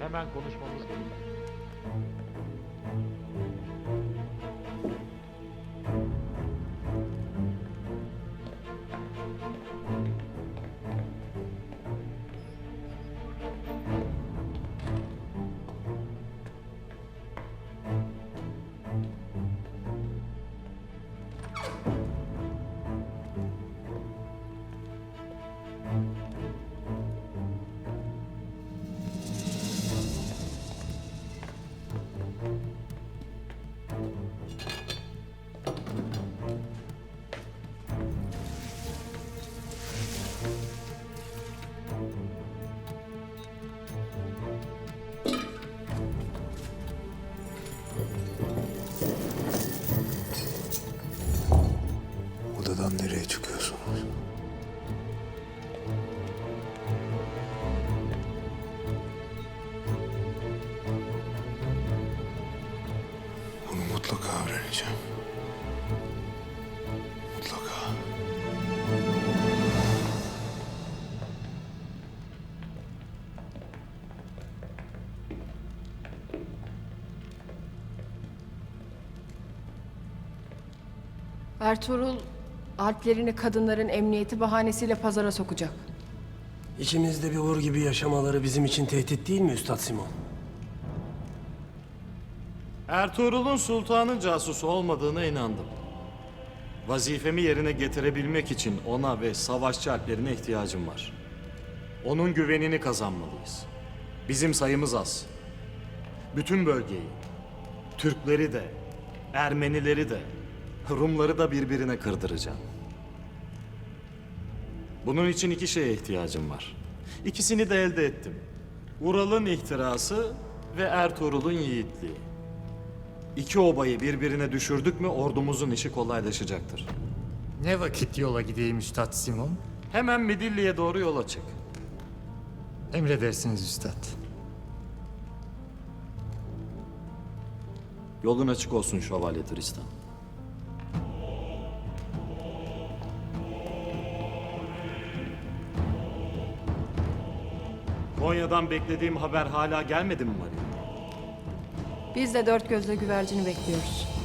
Hemen konuşmamız gerekiyor. Odadan nereye çıkıyorsunuz? Bunu mutlaka öğreneceğim. Mutlaka. Ertuğrul Alplerini kadınların emniyeti bahanesiyle pazara sokacak. İçimizde bir uğur gibi yaşamaları bizim için tehdit değil mi Üstad Simon? Ertuğrul'un sultanın casusu olmadığına inandım. Vazifemi yerine getirebilmek için ona ve savaşçı alplerine ihtiyacım var. Onun güvenini kazanmalıyız. Bizim sayımız az. Bütün bölgeyi, Türkleri de, Ermenileri de, Rumları da birbirine kırdıracağım. Bunun için iki şeye ihtiyacım var. İkisini de elde ettim. Ural'ın ihtirası ve Ertuğrul'un yiğitliği. İki obayı birbirine düşürdük mü ordumuzun işi kolaylaşacaktır. Ne vakit yola gideyim Üstad Simon? Hemen Midilli'ye doğru yola çık. Emredersiniz Üstad. Yolun açık olsun Şövalye Tristan. Konya'dan beklediğim haber hala gelmedi mi Maria? Biz de dört gözle güvercini bekliyoruz.